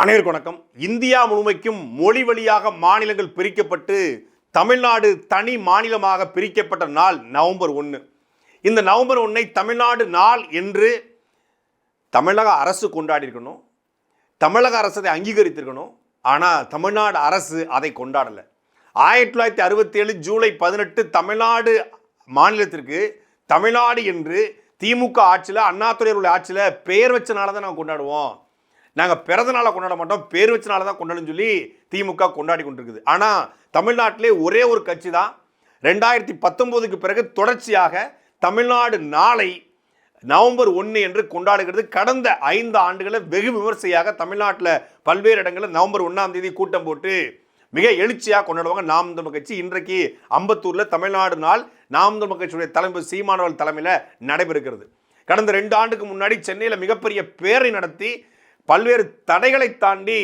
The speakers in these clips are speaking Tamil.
அனைவருக்கு வணக்கம். இந்தியா முழுமைக்கும் மொழி வழியாக மாநிலங்கள் பிரிக்கப்பட்டு தமிழ்நாடு தனி மாநிலமாக பிரிக்கப்பட்ட நாள் நவம்பர் ஒன்று இந்த நவம்பர் ஒன்றை தமிழ்நாடு நாள் என்று தமிழக அரசு கொண்டாடி இருக்கணும். தமிழக அரசு அதை அங்கீகரித்திருக்கணும். ஆனால் தமிழ்நாடு அரசு அதை கொண்டாடலை. ஆயிரத்தி தொள்ளாயிரத்தி அறுபத்தி ஏழு ஜூலை பதினெட்டு தமிழ்நாடு மாநிலத்திற்கு தமிழ்நாடு என்று திமுக ஆட்சியில் அண்ணாதுறையுடைய ஆட்சியில் பெயர் வச்சனால தான் நாங்கள் கொண்டாடுவோம். நாங்கள் பிறந்த நாளை கொண்டாட மாட்டோம் பேர் வச்ச தான் கொண்டாடுன்னு சொல்லி திமுக கொண்டாடி கொண்டிருக்குது. ஆனால் தமிழ்நாட்டிலே ஒரே ஒரு கட்சி தான் ரெண்டாயிரத்தி பத்தொம்போதுக்கு பிறகு தொடர்ச்சியாக தமிழ்நாடு நாளை நவம்பர் ஒன்று என்று கொண்டாடுகிறது. கடந்த ஐந்து ஆண்டுகளில் வெகு விமர்சையாக தமிழ்நாட்டில் பல்வேறு இடங்களில் நவம்பர் ஒன்றாம் தேதி கூட்டம் போட்டு மிக எழுச்சியாக கொண்டாடுவாங்க நாம் தமிழ் கட்சி. இன்றைக்கு அம்பத்தூரில் தமிழ்நாடு நாள் நாம் தமிழ் கட்சியுடைய தலைமை சீமானவர்கள் தலைமையில் நடைபெறுகிறது. கடந்த ரெண்டு ஆண்டுக்கு முன்னாடி சென்னையில் மிகப்பெரிய பேரை நடத்தி பல்வேறு தடைகளை தாண்டி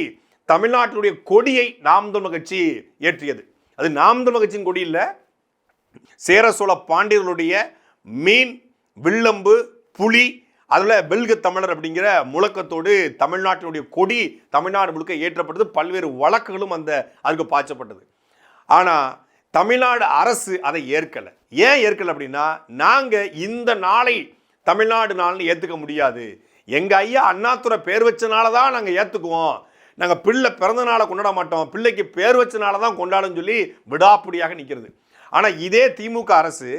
தமிழ்நாட்டினுடைய கொடியை நாம் தமிழ் கட்சி ஏற்றியது. அது நாம் தமிழ் கட்சியின் கொடி இல்லை சேர சோழ பாண்டியர்களுடைய மீன் வில்லம்பு புலி அதில் வெல்க தமிழர் அப்படிங்கிற முழக்கத்தோடு தமிழ்நாட்டினுடைய கொடி தமிழ்நாடு முழுக்க ஏற்றப்பட்டது. பல்வேறு வழக்குகளும் அந்த அதுக்கு பாய்ச்சப்பட்டது. ஆனால் தமிழ்நாடு அரசு அதை ஏற்கலை. ஏன் ஏற்கலை அப்படின்னா நாங்கள் இந்த நாளை தமிழ்நாடு நாள்னு ஏற்றுக்க முடியாது. எங்கள் ஐயா அண்ணாத்துறை பேர் வச்சனால தான் நாங்கள் ஏற்றுக்குவோம் நாங்கள் பிள்ளை பிறந்த நாளை கொண்டாட மாட்டோம். பிள்ளைக்கு பேர் வச்சனால தான் கொண்டாடுன்னு சொல்லி விடாப்பிடியாக நிற்கிறது ஆனால் இதே திமுக அரசு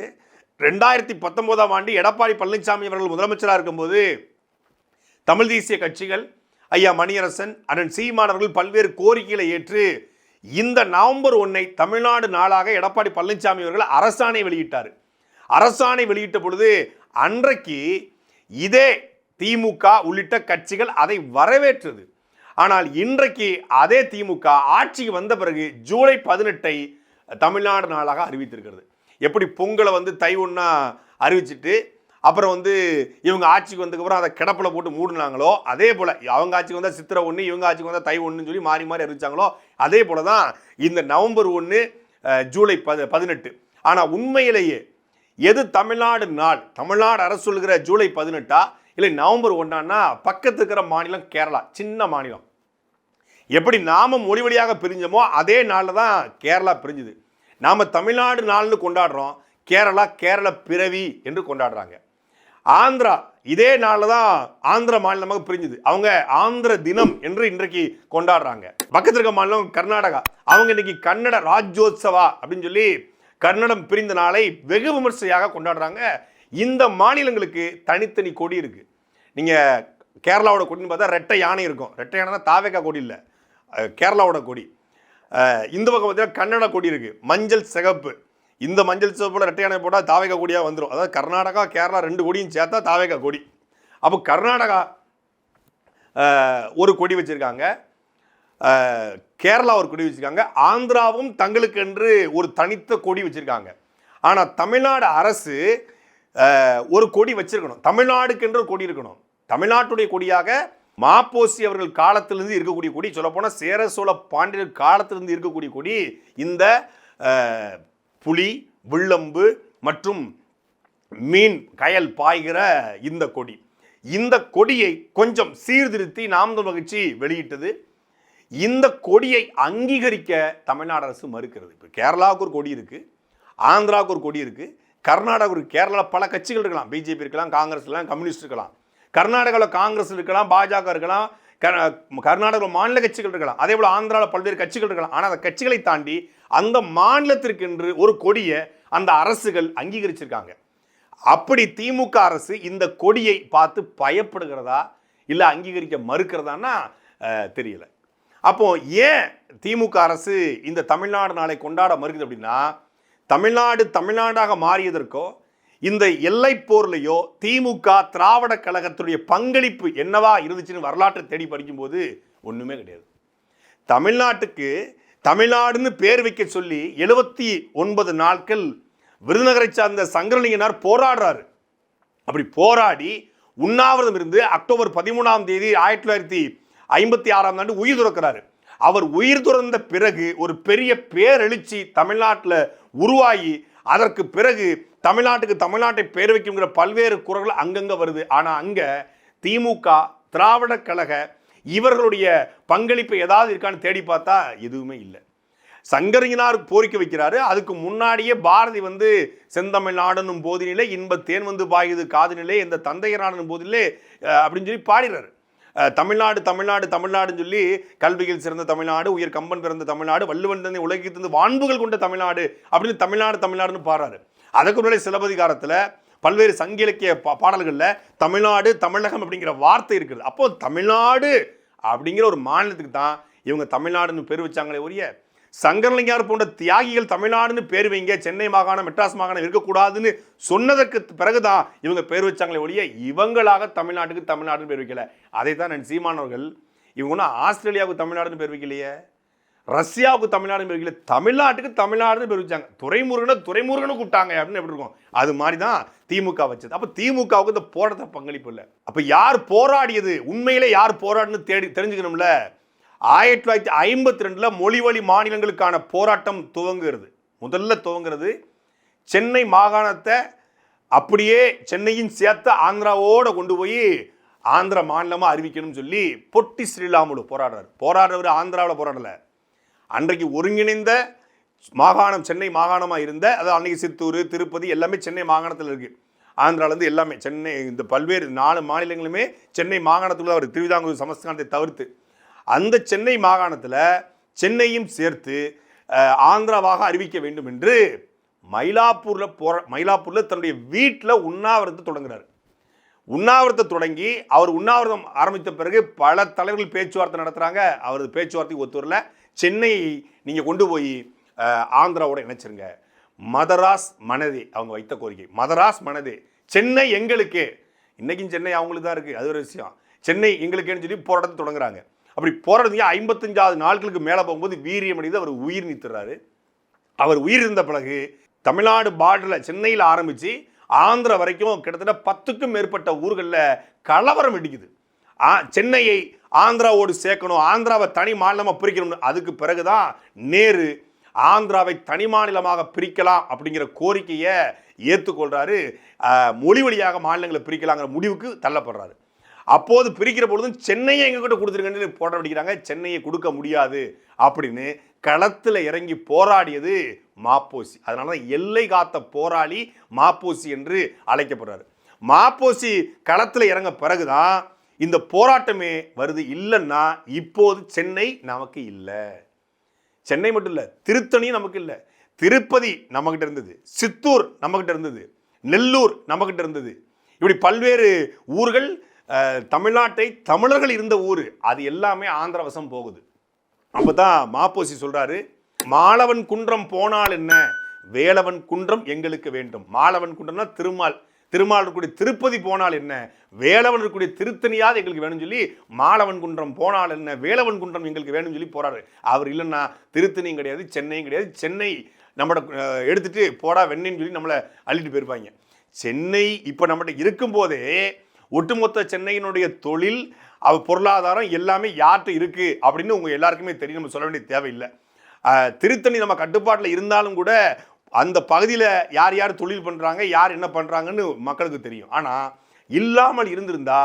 ரெண்டாயிரத்தி பத்தொம்போதாம் ஆண்டு எடப்பாடி பழனிசாமி அவர்கள் முதலமைச்சராக இருக்கும்போது தமிழ் தேசிய கட்சிகள் ஐயா மணியரசன் அண்ணன் சீமானவர்கள் பல்வேறு கோரிக்கைகளை ஏற்று இந்த நவம்பர் ஒன்னை தமிழ்நாடு நாளாக எடப்பாடி பழனிசாமி அவர்கள் அரசாணை வெளியிட்டார். அரசாணை வெளியிட்ட பொழுது அன்றைக்கு இதே திமுக உள்ளிட்ட கட்சிகள் அதை வரவேற்றது. ஆனால் இன்றைக்கு அதே திமுக ஆட்சிக்கு வந்த பிறகு ஜூலை பதினெட்டை தமிழ்நாடு நாளாக அறிவித்திருக்கிறது. எப்படி பொங்கலை வந்து தை ஒன்றா அறிவிச்சிட்டு அப்புறம் வந்து இவங்க ஆட்சிக்கு வந்ததுக்கப்புறம் அதை கிடப்பில் போட்டு மூடினாங்களோ அதே போல் அவங்க ஆட்சிக்கு வந்தால் சித்திரை ஒன்று இவங்க ஆட்சிக்கு வந்தால் தை ஒன்றுன்னு சொல்லி மாறி மாறி அறிவிச்சாங்களோ அதே போல தான் இந்த நவம்பர் ஒன்று ஜூலை ப பதினெட்டு. ஆனால் உண்மையிலேயே எது தமிழ்நாடு நாள் தமிழ்நாடு அரசு சொல்கிற ஜூலை பதினெட்டா இல்லை நவம்பர் ஒன்றான்னா பக்கத்து இருக்கிற மாநிலம் கேரளா சின்ன மாநிலம். எப்படி நாம மொழி வழியாக பிரிஞ்சோமோ அதே நாளில் தான் கேரளா பிரிஞ்சுது. நாம் தமிழ்நாடு நாள்னு கொண்டாடுறோம் கேரளா கேரள பிறவி என்று கொண்டாடுறாங்க. ஆந்திரா இதே நாளில் தான் ஆந்திர மாநிலமாக பிரிஞ்சுது. அவங்க ஆந்திர தினம் என்று இன்றைக்கு கொண்டாடுறாங்க. பக்கத்தில் இருக்க மாநிலம் கர்நாடகா. அவங்க இன்னைக்கு கன்னட ராஜ்யோத்சவா அப்படின்னு சொல்லி கன்னடம் பிரிந்த நாளை வெகு விமர்சையாக கொண்டாடுறாங்க. இந்த மாநிலங்களுக்கு தனித்தனி கொடி இருக்குது நீங்கள் கேரளாவோட கொடின்னு பார்த்தா ரெட்டை யானை இருக்கும். ரெட்டை யானை தான் தாவேக்கா கொடி இல்லை. கேரளாவோட கொடி. இந்த பக்கம் பார்த்தீங்கன்னா கன்னட கொடி இருக்குது மஞ்சள் சிகப்பு. இந்த மஞ்சள் சிவப்புல ரெட்டை யானை போட்டால் தாவேக்கா கொடியாக வந்துடும் அதாவது கர்நாடகா கேரளா ரெண்டு கொடியும் சேர்த்தா தாவேக்கா கொடி. அப்போ கர்நாடகா ஒரு கொடி வச்சுருக்காங்க. கேரளா ஒரு கொடி வச்சுருக்காங்க. ஆந்திராவும் தங்களுக்கென்று ஒரு தனித்த கொடி வச்சுருக்காங்க. ஆனால் தமிழ்நாடு அரசு ஒரு கொடி வச்சிருக்கணும். தமிழ்நாடுக்கென்று ஒரு கொடி இருக்கணும். தமிழ்நாட்டுடைய கொடியாக மாப்போசி அவர்கள் காலத்திலிருந்து இருக்கக்கூடிய கொடி சொல்லப்போனால் சேர சோழ பாண்டியர் காலத்திலிருந்து இருக்கக்கூடிய கொடி இந்த புலி வில்லம்பு மற்றும் மீன் கயல் பாய்கிற இந்த கொடி. இந்த கொடியை கொஞ்சம் சீர்திருத்தி நாம் மகிழ்ச்சி வெளியிட்டது. இந்த கொடியை அங்கீகரிக்க தமிழ்நாடு அரசு மறுக்கிறது. இப்போ கேரளாவுக்கு ஒரு கொடி இருக்குது ஆந்திராவுக்கு ஒரு கொடி இருக்குது கர்நாடகா ஒரு கேரளாவில் பல கட்சிகள் இருக்கலாம். பிஜேபி இருக்கலாம் காங்கிரஸ் இருக்கலாம் கம்யூனிஸ்ட் இருக்கலாம். கர்நாடகாவில் காங்கிரஸ் இருக்கலாம் பாஜக இருக்கலாம் கர்நாடகாவில் மாநில கட்சிகள் இருக்கலாம். அதே போல் ஆந்திராவில் பல்வேறு கட்சிகள் இருக்கலாம். ஆனால் அந்த கட்சிகளை தாண்டி அந்த மாநிலத்திற்கென்று ஒரு கொடியை அந்த அரசுகள் அங்கீகரிச்சிருக்காங்க. அப்படி திமுக அரசு இந்த கொடியை பார்த்து பயப்படுகிறதா? இல்லை அங்கீகரிக்க மறுக்கிறதான்னா தெரியல. அப்போ ஏன் திமுக அரசு இந்த தமிழ்நாடு நாளை கொண்டாட மறுக்குது அப்படின்னா தமிழ்நாடு தமிழ்நாடாக மாறியதற்கோ இந்த எல்லை போர்லையோ திமுக திராவிட கழகத்துடைய பங்களிப்பு என்னவா இருந்துச்சுன்னு வரலாற்றை தேடி படிக்கும்போது ஒன்றுமே கிடையாது. தமிழ்நாட்டுக்கு தமிழ்நாடுன்னு பேர் வைக்க சொல்லி எழுபத்தி ஒன்பது நாட்கள் விருதுநகரை சார்ந்த சங்கரலிங்கனார் போராடுறாரு. அப்படி போராடி உண்ணாவிரதம் இருந்து அக்டோபர் பதிமூணாம் தேதி ஆயிரத்தி தொள்ளாயிரத்தி ஐம்பத்தி ஆறாம் ஆண்டு உயிர் துறக்கிறாரு. அவர் உயிர் துறந்த பிறகு ஒரு பெரிய பேரெழுச்சி தமிழ்நாட்டில் உருவாகி அதற்கு பிறகு தமிழ்நாட்டுக்கு தமிழ்நாட்டை பேர் வைக்குங்கிற பல்வேறு குரல்கள் அங்கங்கே வருது. ஆனால் அங்கே திமுக திராவிட கழக இவர்களுடைய பங்களிப்பு ஏதாவது இருக்கான்னு தேடி பார்த்தா எதுவுமே இல்லை. சங்கரங்கினார் கோரிக்கை வைக்கிறாரு. அதுக்கு முன்னாடியே பாரதி வந்து செந்தமிழ் நாடனும் போதினிலே இன்ப தேன் வந்து பாயுது காதினிலே இந்த தந்தையரானும் போதிலே அப்படின்னு சொல்லி பாடிறாரு. தமிழ்நாடு தமிழ்நாடு தமிழ்நாடுன்னு சொல்லி கல்வியில் சிறந்த தமிழ்நாடு உயர் கம்பன் பிறந்த தமிழ்நாடு வள்ளுவன் தந்தை உலகில் தந்து வான்புகள் கொண்ட தமிழ்நாடு அப்படின்னு தமிழ்நாடு தமிழ்நாடுன்னு பாடுறாரு. அதுக்கு முன்னாடி சிலப்பதிகாரத்தில் பல்வேறு சங்க இலக்கிய பா பாடல்களில் தமிழ்நாடு தமிழகம் அப்படிங்கிற வார்த்தை இருக்குது. அப்போ தமிழ்நாடு அப்படிங்கிற ஒரு மாநிலத்துக்கு தான் இவங்க தமிழ்நாடுன்னு பேர் வச்சாங்களே ஒரிய சங்கரலிங்கார் போன்ற தியாகிகள் தமிழ்நாடுன்னு பேர் வைங்க சென்னை மாகாணம் மெட்ராஸ் மாகாணம் இருக்கக்கூடாதுன்னு சொன்னதற்கு பிறகுதான் இவங்க பேர் வச்சாங்களே ஒழிய இவங்களாக தமிழ்நாட்டுக்கு தமிழ்நாடுன்னு பேர் வைக்கல. அதை தான் நான் சீமானவர்கள் இவங்க ஒன்றும் ஆஸ்திரேலியாவுக்கு தமிழ்நாடுன்னு பேர் வைக்கலையே. ரஷ்யாவுக்கு தமிழ்நாடு பேர் வைக்கல. தமிழ்நாட்டுக்கு தமிழ்நாடுன்னு பேர் வச்சாங்க. துறைமுருகனை துறைமுருகனை கூப்பிட்டாங்க அப்படின்னு எப்படி இருக்கும்? அது மாதிரி தான் திமுக வச்சது. அப்போ திமுகவுக்கு இந்த போராட்ட பங்களிப்பு இல்லை. அப்போ யார் போராடியது? உண்மையிலே யார் போராடுன்னு தேடி தெரிஞ்சுக்கணும்ல. ஆயிரத்தி தொள்ளாயிரத்தி ஐம்பத்தி ரெண்டில் மொழிவழி மாநிலங்களுக்கான போராட்டம் துவங்குகிறது. முதல்ல துவங்குறது சென்னை மாகாணத்தை அப்படியே சென்னையின் சேர்த்து ஆந்திராவோட கொண்டு போய் ஆந்திர மாநிலமாக அறிவிக்கணும்னு சொல்லி பொட்டி ஸ்ரீராமுலு போராடுறார். போராடுறவர் ஆந்திராவில் போராடலை. அன்றைக்கு ஒருங்கிணைந்த மாகாணம் சென்னை மாகாணமாக இருந்த அதாவது அன்றைக்கி சித்தூர் திருப்பதி எல்லாமே சென்னை மாகாணத்தில் இருக்குது ஆந்திராவிலேருந்து எல்லாமே சென்னை இந்த பல்வேறு நாலு மாநிலங்களுமே சென்னை மாகாணத்துக்குள்ள அவர் திருவிதாங்கூர் சமஸ்தானத்தை தவிர்த்து அந்த சென்னை மாகாணத்தில் சென்னையும் சேர்த்து ஆந்திராவாக அறிவிக்க வேண்டும் என்று மயிலாப்பூரில் போற மயிலாப்பூரில் தன்னுடைய வீட்டில் உண்ணாவிரதத்தை தொடங்குறாரு. உண்ணாவிரதத்தை தொடங்கி அவர் உண்ணாவிரதம் ஆரம்பித்த பிறகு பல தலைவர்கள் பேச்சுவார்த்தை நடத்துகிறாங்க அவரது பேச்சுவார்த்தைக்கு ஒத்து வரல சென்னையை நீங்கள் கொண்டு போய் ஆந்திராவோட இணைச்சிருங்க. மதராஸ் மனதே அவங்க வைத்த கோரிக்கை. மதராஸ் மனதே. சென்னை எங்களுக்கு. இன்றைக்கும் சென்னை அவங்களுக்கு தான் இருக்குது அது ஒரு விஷயம். சென்னை எங்களுக்குன்னு சொல்லி போராட்டத்தை தொடங்குறாங்க. அப்படி போராட்டத்துக்கு ஐம்பத்தஞ்சாவது நாட்களுக்கு மேலே போகும்போது வீரியம் அடைந்து அவர் உயிர் நீத்துறாரு. அவர் உயிர் இருந்த பிறகு தமிழ்நாடு பார்டரில் சென்னையில் ஆரம்பித்து ஆந்திரா வரைக்கும் கிட்டத்தட்ட பத்துக்கும் மேற்பட்ட ஊர்களில் கலவரம் வெடிக்குது. ஆ சென்னையை ஆந்திராவோடு சேர்க்கணும் ஆந்திராவை தனி மாநிலமாக பிரிக்கணும்னு அதுக்கு பிறகு தான் நேரு ஆந்திராவை தனி மாநிலமாக பிரிக்கலாம் அப்படிங்கிற கோரிக்கையை ஏற்றுக்கொள்கிறாரு மொழி வழியாக மாநிலங்களை பிரிக்கலாங்கிற முடிவுக்கு தள்ளப்படுறாரு. அப்போது பிரிக்கிற பொழுதும் சென்னையை எங்ககிட்ட கொடுத்துருங்கன்னு போட பிடிக்கிறாங்க சென்னையை கொடுக்க முடியாது அப்படின்னு களத்தில் இறங்கி போராடியது மாப்போசி. அதனால தான் எல்லை காத்த போராளி மாப்போசி என்று அழைக்கப்படுறாரு. மாப்போசி களத்தில் இறங்க பிறகுதான் இந்த போராட்டமே வருது. இல்லைன்னா இப்போது சென்னை நமக்கு இல்லை. சென்னை மட்டும் இல்லை திருத்தணியும் நமக்கு இல்லை திருப்பதி நம்மக்கிட்ட இருந்தது சித்தூர் நம்மக்கிட்ட இருந்தது நெல்லூர் நம்மக்கிட்ட இருந்தது. இப்படி பல்வேறு ஊர்கள் தமிழ்நாட்டை தமிழர்கள் இருந்த ஊர் அது எல்லாமே ஆந்திரவசம் போகுது. அப்போ தான் மாப்போசி சொல்கிறாரு மாலவன் குன்றம் போனால் என்ன? வேலவன் குன்றம் எங்களுக்கு வேண்டும். மாலவன் குன்றம்னா திருமால் திருமால் இருக்கக்கூடிய திருப்பதி போனால் என்ன? வேலவன் இருக்கக்கூடிய திருத்தணியாவது எங்களுக்கு வேணும்னு சொல்லி மாலவன் குன்றம் போனால் என்ன? வேலவன் குன்றம் எங்களுக்கு வேணும்னு சொல்லி போறாரு. அவர் இல்லைன்னா திருத்தணியும் கிடையாது சென்னையும் கிடையாது. சென்னை நம்மளோட எடுத்துகிட்டு எடுத்துட்டு போடா வெண்ணின்னு சொல்லி நம்மளை அள்ளிட்டு போயிருப்பாங்க. சென்னை இப்போ நம்மகிட்ட இருக்கும்போதே ஒட்டுமொத்த சென்னையினுடைய தொழில் அவ பொருளாதாரம் எல்லாமே யார்கிட்ட இருக்குது அப்படின்னு உங்கள் எல்லாருக்குமே தெரியும். நம்ம சொல்ல வேண்டிய தேவையில்லை. திருத்தணி நம்ம கட்டுப்பாட்டில் இருந்தாலும் கூட அந்த பகுதியில் யார் யார் தொழில் பண்ணுறாங்க யார் என்ன பண்ணுறாங்கன்னு மக்களுக்கு தெரியும். ஆனால் இல்லாமல் இருந்திருந்தா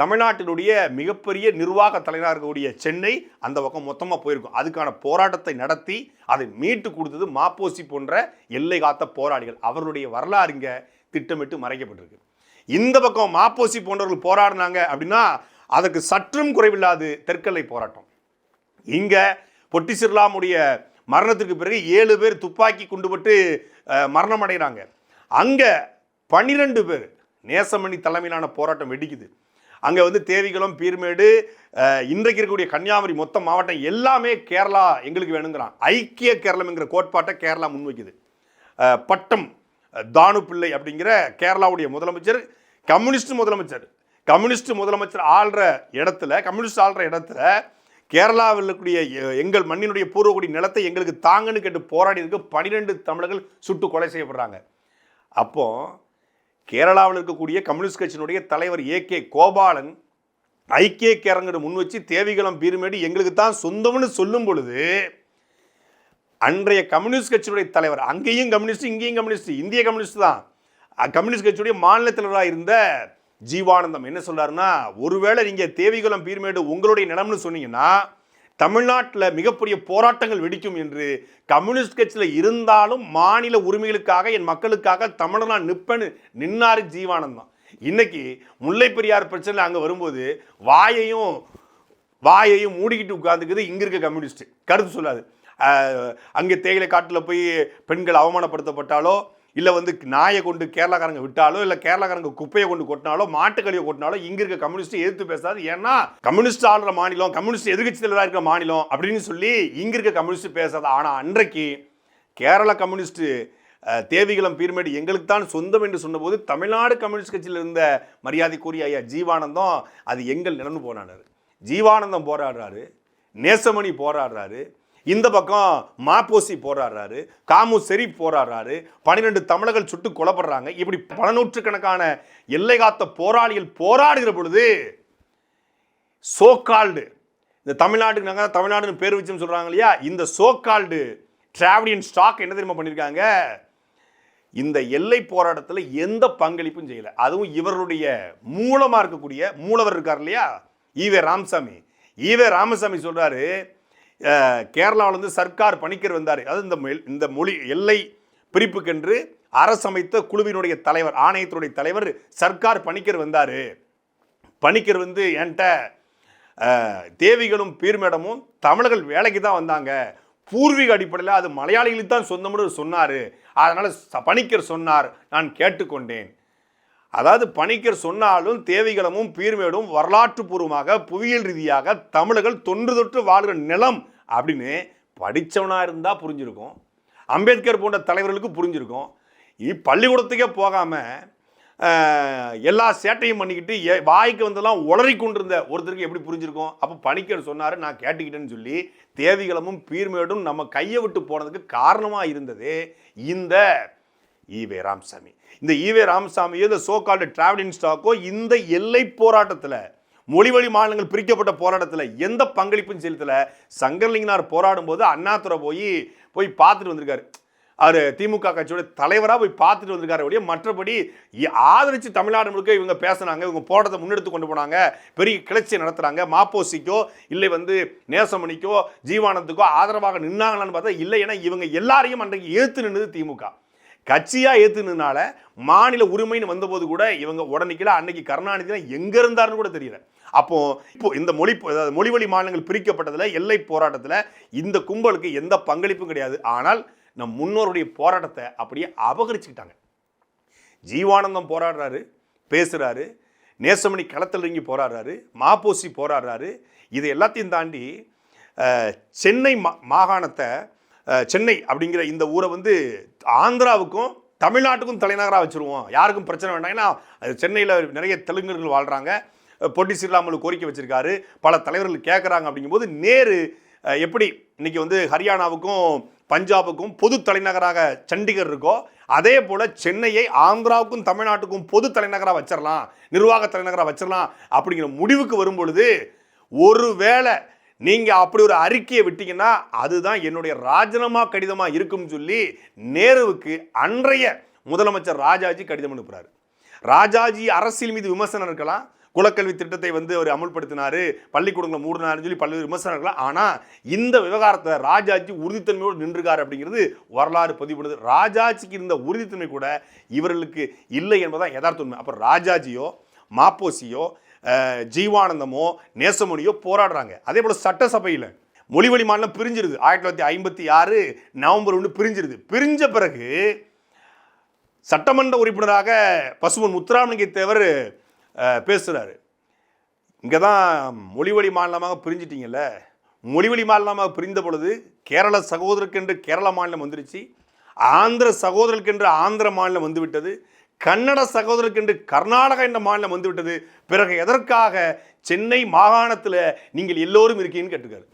தமிழ்நாட்டினுடைய மிகப்பெரிய நிர்வாக தலைவராக இருக்கக்கூடிய சென்னை அந்த பக்கம் மொத்தமாக போயிருக்கும். அதுக்கான போராட்டத்தை நடத்தி அதை மீட்டு கொடுத்தது மாப்போசி போன்ற எல்லை காத்த போராளிகள். அவர்களுடைய வரலாறு இங்கே திட்டமிட்டு மறைக்கப்பட்டிருக்கு. இந்த பக்கம் மாப்போசி போன்றவர்கள் போராடினாங்க அப்படின்னா அதற்கு சற்றும் குறைவில்லாது தெற்கலை போராட்டம். இங்கே பொட்டி சிறுலாமுடைய மரணத்துக்கு பிறகு ஏழு பேர் துப்பாக்கி குண்டுபட்டு மரணம் அடைகிறாங்க அங்கே பன்னிரெண்டு பேர் நேசமணி தலைமையிலான போராட்டம் வெடிக்குது. அங்கே வந்து தேவிகுளம் பீர்மேடு இன்றைக்கு இருக்கக்கூடிய கன்னியாகுமரி மொத்த மாவட்டம் எல்லாமே கேரளா எங்களுக்கு வேணுங்கிறான். ஐக்கிய கேரளம்ங்கிற கோட்பாட்டை கேரளா முன்வைக்குது. பட்டம் தானு பிள்ளை அப்படிங்கிற கேரளாவுடைய முதலமைச்சர் கம்யூனிஸ்ட் முதலமைச்சர். கம்யூனிஸ்ட் முதலமைச்சர் ஆள்ற இடத்துல கம்யூனிஸ்ட் ஆள்ற இடத்துல கேரளாவில் இருக்கக்கூடிய எங்கள் மண்ணினுடைய பூர்வகுடி நிலத்தை எங்களுக்கு தாங்கன்னு கேட்டு போராடியதுக்கு பனிரெண்டு தமிழர்கள் சுட்டு கொலை செய்யப்படுறாங்க. அப்போ கேரளாவில் இருக்கக்கூடிய கம்யூனிஸ்ட் கட்சியினுடைய தலைவர் ஏ கே கோபாலன் ஐக்கிய கேரங்கிற முன் வச்சு தேவிகளம் பீருமேடு எங்களுக்கு தான் சொந்தம்னு சொல்லும் பொழுது அன்றைய கம்யூனிஸ்ட் கட்சியுடைய தலைவர் அங்கேயும் கம்யூனிஸ்ட் இங்கேயும் கம்யூனிஸ்ட் இந்திய கம்யூனிஸ்ட் தான். கம்யூனிஸ்ட் கட்சியுடைய மாநில தலைவராக இருந்த ஜீவானந்தம் என்ன சொல்கிறாருன்னா ஒருவேளை நீங்கள் தேவிகுளம் பீர்மேடு உங்களுடைய நிலம்னு சொன்னீங்கன்னா தமிழ்நாட்டில் மிகப்பெரிய போராட்டங்கள் வெடிக்கும் என்று கம்யூனிஸ்ட் கட்சியில் இருந்தாலும் மாநில உரிமைகளுக்காக என் மக்களுக்காக தமிழ்நாடு நிற்பேன்னு நின்னார் ஜீவானந்தம். இன்னைக்கு முல்லை பெரியார் பிரச்சனை அங்கே வரும்போது வாயையும் வாயையும் மூடிக்கிட்டு உட்காந்துக்குது இங்கே இருக்க கம்யூனிஸ்ட். கருத்து சொல்லாது. அங்கே தேயிலை காட்டில் போய் பெண்கள் அவமானப்படுத்தப்பட்டாலோ இல்லை வந்து நாயை கொண்டு கேரளாக்காரங்க விட்டாலோ இல்லை கேரளாக்காரங்க குப்பையை கொண்டு கொட்டினாலோ மாட்டுக்கழியை கொட்டினாலோ இங்கே இருக்க கம்யூனிஸ்ட் எதிர்த்து பேசாது. ஏன்னா கம்யூனிஸ்ட் ஆளுற மாநிலம் கம்யூனிஸ்ட் எதிர்கட்சி தலைவராக இருக்கிற மாநிலம் அப்படின்னு சொல்லி இங்கே இருக்க கம்யூனிஸ்ட் பேசாது. ஆனால் அன்றைக்கு கேரள கம்யூனிஸ்ட்டு தேவிகளம் பீர்மேடு எங்களுக்கு தான் சொந்தம் என்று சொன்னபோது தமிழ்நாடு கம்யூனிஸ்ட் கட்சியில் இருந்த மரியாதைக்குரிய ஐயா ஜீவானந்தம் அது எங்கள் நிலன்னு போனார். ஜீவானந்தம் போராடுறாரு நேசமணி போராடுறாரு. இந்த பக்கம் மாப்போசி போராடுறாரு காமு ஷெரீப் போராடுறாரு பன்னிரெண்டு தமிழர்கள் சுட்டு கொலப்படுறாங்க இப்படி பல நூற்றுக்கணக்கான எல்லை காத்த போராளிகள் போராடுகிற பொழுது சோகால்டு இந்த தமிழ்நாட்டுக்கு நாங்கள் தமிழ்நாடுன்னு பேர் வச்சுன்னு சொல்கிறாங்க இல்லையா? இந்த சோகால்டு டிராவலியன் ஸ்டாக் என்ன தெரியுமா பண்ணியிருக்காங்க? இந்த எல்லை போராட்டத்தில் எந்த பங்களிப்பும் செய்யலை. அதுவும் இவருடைய மூலமாக இருக்கக்கூடிய மூலவர் இருக்கார் இல்லையா? ஈவே ராமசாமி. ஈவே ராமசாமி சொல்கிறாரு கேரளாவிலேருந்து சர்க்கார் பணிக்கர் வந்தார். அதாவது இந்த இந்த மொழி எல்லை பிரிப்புக்கென்று அரசமைத்த குழுவினுடைய தலைவர் ஆணையத்தினுடைய தலைவர் சர்க்கார் பணிக்கர் வந்தார். பணிக்கர் வந்து என்கிட்ட தேவிகளும் பீர்மேடமும் தமிழர்கள் வேலைக்கு தான் வந்தாங்க. பூர்வீக அடிப்படையில் அது மலையாளிகளுக்கு தான் சொந்தம்னு சொன்னார். அதனால் பணிக்கர் சொன்னார். நான் கேட்டுக்கொண்டேன். அதாவது பணிக்கர் சொன்னாலும் தேவிகளமும் பீர்மேடும் வரலாற்று பூர்வமாக புவியியல் ரீதியாக தமிழர்கள் தொன்று தொற்று வாழ்கிற நிலம் அப்படின்னு படித்தவனாக இருந்தால் புரிஞ்சிருக்கும். அம்பேத்கர் போன்ற தலைவர்களுக்கு புரிஞ்சிருக்கும். இ பள்ளிக்கூடத்துக்கே போகாமல் எல்லா சேட்டையும் பண்ணிக்கிட்டு வாய்க்கு வந்தெல்லாம் உளறி கொண்டிருந்த ஒருத்தருக்கு எப்படி புரிஞ்சிருக்கும்? அப்போ பணிக்கர் சொன்னார் நான் கேட்டுக்கிட்டேன்னு சொல்லி தேவிகளமும் பீர்மேடும் நம்ம கையை விட்டு போனதுக்கு காரணமாக இருந்தது இந்த ஈவே ராமசாமி. இந்த ஈவே ராமசாமியோ இந்த சோ கால்டு டிராவலிங் ஸ்டாக்கோ இந்த எல்லை போராட்டத்தில் மொழிவழி மாநிலங்கள் பிரிக்கப்பட்ட போராட்டத்தில் எந்த பங்களிப்பும் செலுத்தலை. சங்கர்லிங்கனார் போராடும் போது அண்ணாத்துறை போய் போய் பார்த்துட்டு வந்திருக்காரு. அவர் திமுக கட்சியோட தலைவராக போய் பார்த்துட்டு வந்திருக்காரு ஒழிய மற்றபடி ஆதரித்து தமிழ்நாடு முழுக்க இவங்க பேசுனாங்க இவங்க போராட்டத்தை முன்னெடுத்து கொண்டு போனாங்க பெரிய கிளர்ச்சியை நடத்துகிறாங்க மாப்போசிக்கோ இல்லை வந்து நேசமணிக்கோ ஜீவானந்துக்கோ ஆதரவாக நின்னாங்களான்னு பார்த்தா இல்லை. ஏன்னா இவங்க எல்லாரையும் அன்றைக்கு எதிர்த்து நின்றுது திமுக. கட்சியாக ஏற்றுனதுனால மாநில உரிமைன்னு வந்தபோது கூட இவங்க உடனடிக்கல அன்னைக்கு கருணாநிதி எங்கே இருந்தாருன்னு கூட தெரியல. அப்போ இப்போ இந்த மொழி அதாவது மொழிவழி மாநிலங்கள் பிரிக்கப்பட்டதில் எல்லை போராட்டத்தில் இந்த கும்பலுக்கு எந்த பங்களிப்பும் கிடையாது. ஆனால் நம் முன்னோருடைய போராட்டத்தை அப்படியே அபகரிச்சுக்கிட்டாங்க. ஜீவானந்தம் போராடுறாரு பேசுகிறாரு நேசமணி களத்தில் இறங்கி போராடுறாரு மாப்போசி போராடுறாரு. இது எல்லாத்தையும் தாண்டி சென்னை மா மாகாணத்தை சென்னை அப்படிங்கிற இந்த ஊரை வந்து ஆந்திராவுக்கும் தமிழ்நாட்டுக்கும் தலைநகராக வச்சுருவோம். யாருக்கும் பிரச்சனை வேண்டாம். ஏன்னா அது சென்னையில் நிறைய தெலுங்கர்கள் வாழ்கிறாங்க பொட்டி ஸ்ரீராமுலு கோரிக்கை வச்சுருக்காரு. பல தலைவர்கள் கேட்குறாங்க அப்படிங்கும்போது நேரு எப்படி இன்றைக்கி வந்து ஹரியானாவுக்கும் பஞ்சாபுக்கும் பொது தலைநகராக சண்டிகர் இருக்கோ அதே போல் சென்னையை ஆந்திராவுக்கும் தமிழ்நாட்டுக்கும் பொது தலைநகராக வச்சிடலாம் நிர்வாக தலைநகராக வச்சிடலாம் அப்படிங்கிற முடிவுக்கு வரும் பொழுது ஒருவேளை நீங்கள் அப்படி ஒரு அறிக்கையை விட்டீங்கன்னா அதுதான் என்னுடைய ராஜினாமா கடிதமாக இருக்கும்னு சொல்லி நேருவுக்கு அன்றைய முதலமைச்சர் ராஜாஜி கடிதம் அனுப்புகிறார் ராஜாஜி அரசியல் மீது விமர்சனம் இருக்கலாம் குலக்கல்வி திட்டத்தை வந்து அவர் அமுல்படுத்தினார் பள்ளிக்கூடங்களை மூடினார்னு சொல்லி பல்வேறு விமர்சனம் இருக்கலாம். ஆனால் இந்த விவகாரத்தை ராஜாஜி உறுதித்தன்மையோடு நின்றுக்கார் அப்படிங்கிறது வரலாறு பதிவுபடுது. ராஜாஜிக்கு இருந்த உறுதித்தன்மை கூட இவர்களுக்கு இல்லை என்பதான் யதார்த்த உண்மை. அப்போ ராஜாஜியோ மாப்போசியோ ஜீவானந்தமோ நேசமணியோ போராடுறாங்க. அதே போல் சட்டசபையில் மொழிவழி மாநிலம் பிரிஞ்சிருது. ஆயிரத்தி தொள்ளாயிரத்தி ஐம்பத்தி ஆறு நவம்பர் ஒன்று பிரிஞ்சிருது. பிரிஞ்ச பிறகு சட்டமன்ற உறுப்பினராக பசுமன் முத்துராமலிங்க தேவர் பேசுகிறாரு இங்கே தான் மொழிவழி மாநிலமாக பிரிஞ்சிட்டிங்கல்ல? மொழிவழி மாநிலமாக பிரிந்த பொழுது கேரள சகோதரருக்கென்று கேரள மாநிலம் வந்துருச்சு. ஆந்திர சகோதரருக்கென்று ஆந்திர மாநிலம் வந்துவிட்டது. கன்னட சகோதரருக்கென்று கர்நாடகா என்ற மாநிலம் வந்துவிட்டது. பிறகு எதற்காக சென்னை மாகாணத்தில் நீங்கள் எல்லோரும் இருக்கீங்கன்னு கேட்டுக்காரு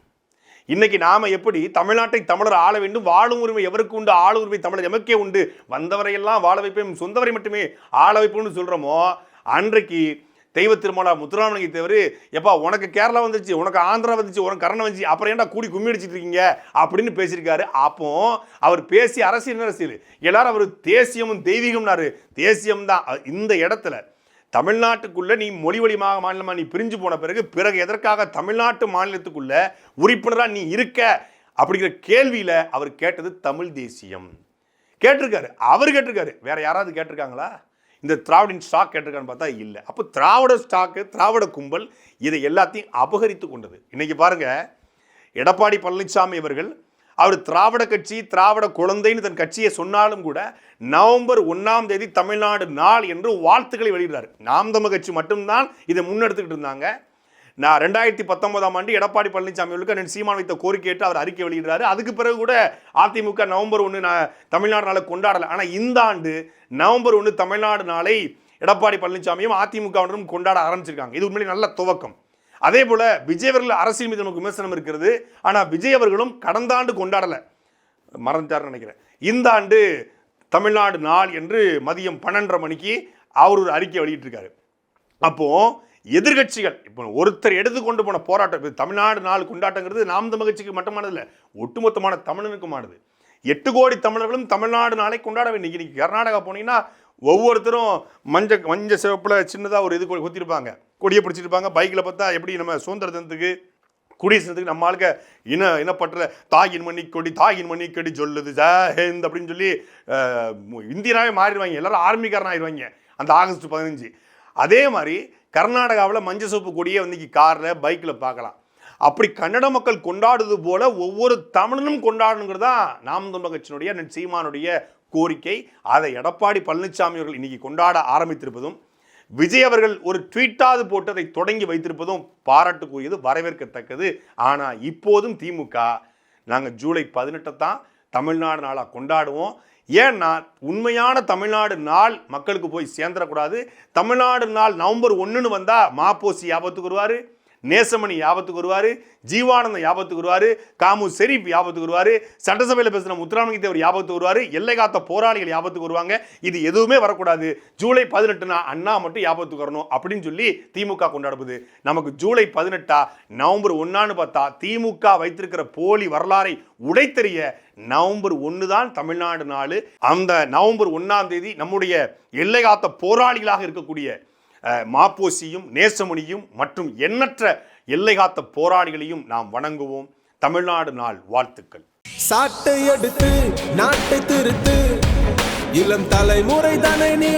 இன்னைக்கு நாம எப்படி தமிழ்நாட்டை தமிழர் ஆள வேண்டும் வாழும் உரிமை எவருக்கு உண்டு ஆள உரிமை தமிழர் எமக்கே உண்டு வந்தவரையெல்லாம் வாழ வைப்பேன் சொந்தவரை மட்டுமே ஆள வைப்போம்னு சொல்கிறோமோ அன்றைக்கு தெய்வ திருமலா முத்துராமலிங்க தேவர் எப்பா உனக்கு கேரளா வந்துச்சு உனக்கு ஆந்திரா வந்துச்சு உனக்கு கரணம் வந்துச்சு அப்புறம் ஏன்டா கூடி கும்மி அடிச்சிட்டு இருக்கீங்க? அப்படின்னு பேசியிருக்காரு. அப்போ அவர் பேசி அரசியல் அரசியல்? எல்லாரும் அவர் தேசியமும் தெய்வீகம்னாரு. தேசியம் தான். இந்த இடத்துல தமிழ்நாட்டுக்குள்ளே நீ மொழி வழிமாக மாநிலமாக நீ பிரிஞ்சு போன பிறகு பிறகு எதற்காக தமிழ்நாட்டு மாநிலத்துக்குள்ளே உறுப்பினராக நீ இருக்க? அப்படிங்கிற கேள்வியில் அவர் கேட்டது தமிழ் தேசியம். கேட்டிருக்காரு. அவர் கேட்டிருக்காரு. வேற யாராவது கேட்டிருக்காங்களா? இந்த திராவிடின் ஸ்டாக் கேட்டிருக்கான்னு பார்த்தா இல்லை. அப்போ திராவிட ஸ்டாக்கு திராவிட கும்பல் இதை எல்லாத்தையும் அபகரித்து கொண்டது. இன்றைக்கி பாருங்கள் எடப்பாடி பழனிசாமி அவர்கள் அவர் திராவிட கட்சி திராவிட குழந்தைன்னு தன் கட்சியை சொன்னாலும் கூட நவம்பர் ஒன்றாம் தேதி தமிழ்நாடு நாள் என்று வாழ்த்துக்களை வெளியிடுறார். நாம் தமிழ் கட்சி மட்டும்தான் இதை முன்னெடுத்துக்கிட்டு இருந்தாங்க. நான் ரெண்டாயிரத்தி பத்தொன்பதாம் ஆண்டு எடப்பாடி பழனிசாமி அவர்களுக்கு அண்ணன் சீமான் வைத்த கோரிக்கை ஏற்று அவர் அறிக்கை வெளியிடுறாரு. அதுக்கு பிறகு கூட அதிமுக நவம்பர் ஒன்று நான் தமிழ்நாடு நாளை கொண்டாடலை. ஆனால் இந்த ஆண்டு நவம்பர் ஒன்று தமிழ்நாடு நாளை எடப்பாடி பழனிசாமியும் அதிமுகவினரும் கொண்டாட ஆரம்பிச்சிருக்காங்க. இது உண்மையிலே நல்ல துவக்கம். அதே போல் விஜய் அவர்கள் அரசியல் மீது நமக்கு விமர்சனம் இருக்கிறது. ஆனால் விஜய் அவர்களும் கடந்த ஆண்டு கொண்டாடலை. மறந்துட்டாருன்னு நினைக்கிறேன். இந்த ஆண்டு தமிழ்நாடு நாள் என்று மதியம் பன்னெண்டரை மணிக்கு அவர் ஒரு அறிக்கை வெளியிட்டிருக்காரு. அப்போது எதிர்கட்சிகள் இப்போ ஒருத்தர் எடுத்து கொண்டு போன போராட்டம் இப்போ தமிழ்நாடு நாள் கொண்டாட்டங்கிறது நாம் தமிழ் கட்சிக்கு மட்டுமானது இல்லை ஒட்டுமொத்தமான தமிழனுக்குமானது. எட்டு கோடி தமிழர்களும் தமிழ்நாடு நாளை கொண்டாட வேண்டிய இன்னைக்கு கர்நாடகா போனீங்கன்னா ஒவ்வொருத்தரும் மஞ்ச மஞ்ச சிவப்பில் சின்னதாக ஒரு இது கொத்திருப்பாங்க குத்திருப்பாங்க. கொடியை பிடிச்சிருப்பாங்க. பைக்கில் பார்த்தா எப்படி நம்ம சுதந்திர தினத்துக்கு குடியரசுக்கு நம்ம ஆளுக்க இன இனப்பற்ற தாயின் மணி கொடி தாயின் மணி கொடி சொல்லுது ஜெயஹிந்த் அப்படின்னு சொல்லி அஹ், இந்தியனாவே மாறிடுவாங்க. எல்லாரும் ஆர்மிக்காரன் ஆயிடுவாங்க அந்த ஆகஸ்ட் பதினஞ்சு. அதே மாதிரி கர்நாடகாவில் மஞ்சள் சோப்பு கொடியை வந்து காரில் பைக்கில் பார்க்கலாம். அப்படி கன்னட மக்கள் கொண்டாடுவது போல ஒவ்வொரு தமிழனும் கொண்டாடணுங்கிறது தான் நாம் தமிழ் கட்சியினுடைய சீமானுடைய கோரிக்கை. அதை எடப்பாடி பழனிசாமி அவர்கள் இன்னைக்கு கொண்டாட ஆரம்பித்திருப்பதும் விஜய் அவர்கள் ஒரு ட்வீட்டாவது போட்டு அதை தொடங்கி வைத்திருப்பதும் பாராட்டுக்குரியது வரவேற்கத்தக்கது. ஆனால் இப்போதும் திமுக நாங்கள் ஜூலை பதினெட்டை தான் தமிழ்நாடு நாளாக கொண்டாடுவோம். ஏன்னா உண்மையான தமிழ்நாடு நாள் மக்களுக்கு போய் சேர்ந்துடக்கூடாது தமிழ்நாடு நாள் நவம்பர் ஒன்றுன்னு வந்தால் மாப்போசி ஞாபகத்துக்கு வருவார். நேசமணி ஞாபகத்துக்கு வருவார் ஜீவானந்த ஞாபகத்துக்கு வருவார் காமு செரீப் ஞாபகத்துக்கு வருவார் சட்டசபையில் பேசுகிற முத்துராமலிங்க தேவர் ஞாபகத்துக்கு வருவார் எல்லை காத்த போராளிகள் ஞாபகத்துக்கு வருவாங்க இது எதுவுமே வரக்கூடாது. ஜூலை பதினெட்டுனா அண்ணா மட்டும் ஞாபகத்துக்கு வரணும் அப்படின்னு சொல்லி திமுக கொண்டாடுவது நமக்கு ஜூலை பதினெட்டா நவம்பர் ஒன்னான்னு பார்த்தா திமுக வைத்திருக்கிற போலி வரலாறை உடைத்தெறிய நவம்பர் ஒன்று தான் தமிழ்நாடு நாள். அந்த நவம்பர் ஒன்றாம் தேதி நம்முடைய எல்லை காத்த போராளிகளாக இருக்கக்கூடிய மாப்போசியும் நேசமுனியும் மற்றும் எண்ணற்ற எல்லை காத்த போராளிகளையும் நாம் வணங்குவோம். தமிழ்நாடு நாள் வாழ்த்துக்கள். சாட்டை எடுத்து நாட்டை திருத்து இளம் தலைமுறை தானே நீ